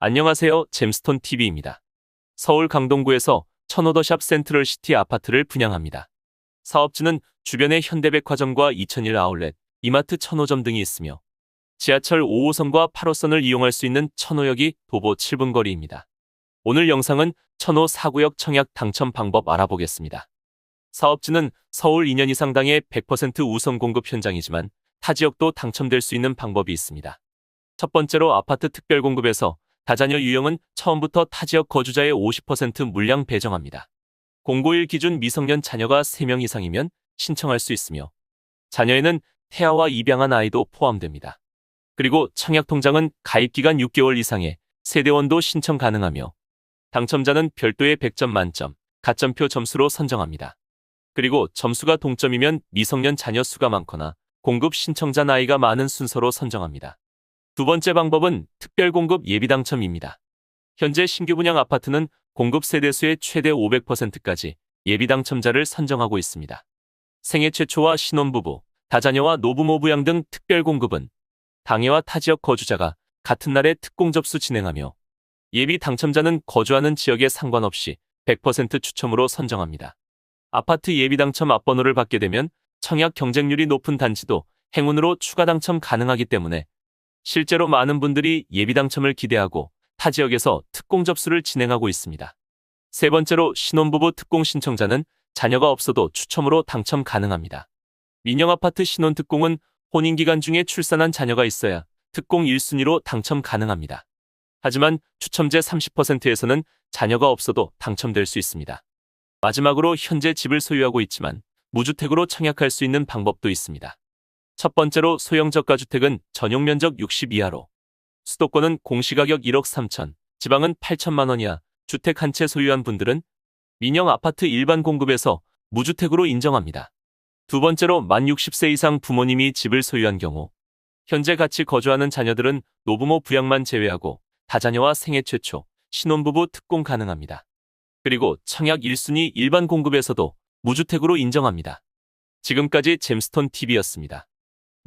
안녕하세요. 잼스톤 TV입니다. 서울 강동구에서 천오더샵 센트럴 시티 아파트를 분양합니다. 사업지는 주변에 현대백화점과 2001 아울렛, 이마트 천호점 등이 있으며 지하철 5호선과 8호선을 이용할 수 있는 천호역이 도보 7분 거리입니다. 오늘 영상은 천호 4구역 청약 당첨 방법 알아보겠습니다. 사업지는 서울 2년 이상 당의 100% 우선 공급 현장이지만 타 지역도 당첨될 수 있는 방법이 있습니다. 첫 번째로 아파트 특별 공급에서 다자녀 유형은 처음부터 타 지역 거주자의 50% 물량 배정합니다. 공고일 기준 미성년 자녀가 3명 이상이면 신청할 수 있으며 자녀에는 태아와 입양한 아이도 포함됩니다. 그리고 청약통장은 가입기간 6개월 이상의 세대원도 신청 가능하며 당첨자는 별도의 100점 만점, 가점표 점수로 선정합니다. 그리고 점수가 동점이면 미성년 자녀 수가 많거나 공급 신청자 나이가 많은 순서로 선정합니다. 두 번째 방법은 특별 공급 예비 당첨입니다. 현재 신규 분양 아파트는 공급 세대수의 최대 500%까지 예비 당첨자를 선정하고 있습니다. 생애 최초와 신혼부부, 다자녀와 노부모 부양 등 특별 공급은 당해와 타 지역 거주자가 같은 날에 특공 접수 진행하며 예비 당첨자는 거주하는 지역에 상관없이 100% 추첨으로 선정합니다. 아파트 예비 당첨 앞번호를 받게 되면 청약 경쟁률이 높은 단지도 행운으로 추가 당첨 가능하기 때문에 실제로 많은 분들이 예비 당첨을 기대하고 타 지역에서 특공 접수를 진행하고 있습니다. 세 번째로 신혼부부 특공 신청자는 자녀가 없어도 추첨으로 당첨 가능합니다. 민영 아파트 신혼 특공은 혼인 기간 중에 출산한 자녀가 있어야 특공 1순위로 당첨 가능합니다. 하지만 추첨제 30%에서는 자녀가 없어도 당첨될 수 있습니다. 마지막으로 현재 집을 소유하고 있지만 무주택으로 청약할 수 있는 방법도 있습니다. 첫 번째로 소형 저가주택은 전용 면적 60 이하로 수도권은 공시가격 1억 3천, 지방은 8천만 원 이하 주택 한 채 소유한 분들은 민영 아파트 일반 공급에서 무주택으로 인정합니다. 두 번째로 만 60세 이상 부모님이 집을 소유한 경우 현재 같이 거주하는 자녀들은 노부모 부양만 제외하고 다자녀와 생애 최초 신혼부부 특공 가능합니다. 그리고 청약 1순위 일반 공급에서도 무주택으로 인정합니다. 지금까지 잼스톤 TV였습니다.